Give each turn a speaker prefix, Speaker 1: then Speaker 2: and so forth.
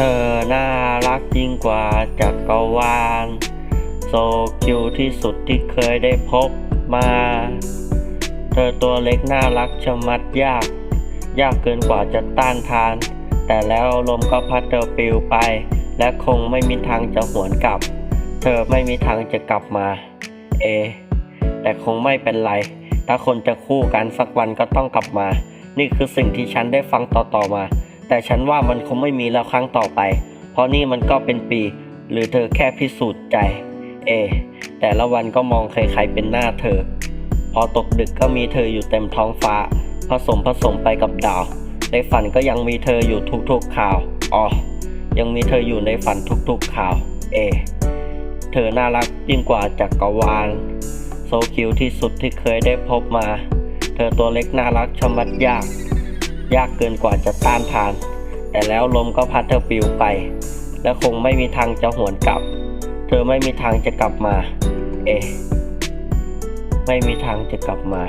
Speaker 1: ธอน่ารักยิ่งกว่าจักรวาล โซคิวที่สุดที่เคยได้พบมา เธอตัวเล็กน่ารักชะมัดยาก ยากเกินกว่าจะต้านทาน แต่แล้วลมก็พัดเธอปลิวไป และคงไม่มีทางจะหวนกลับ เธอไม่มีทางจะกลับมา เอ แต่คงไม่เป็นไร ถ้าคนจะคู่กันสักวันก็ต้องกลับมา นี่คือสิ่งที่ฉันได้ฟังต่อๆมา แต่ฉันว่ามันคงไม่มีแล้วครั้งต่อไป เพราะนี่มันก็เป็นปี หรือเธอแค่พิสูจน์ใจ เอ แต่ละวันก็มองใครๆเป็นหน้าเธอ พอตกดึกก็มีเธออยู่เต็มท้องฟ้า ผสมผสมไปกับดาว ในฝันก็ยังมีเธออยู่ทุกๆข่าว อ๋อ ยังมีเธออยู่ในฝันทุกๆข่าว เอ เธอน่ารักยิ่งกว่าจักรวาล โซคิวที่สุดที่เคยได้พบมา เธอตัวเล็กน่ารักชะมัดยาก ยากเกินกว่าจะต้านทาน แต่แล้วลมก็พัดเธอปลิวไป และคงไม่มีทางจะหวนกลับ เธอไม่มีทางจะกลับมา เอะไม่มีทางจะกลับมา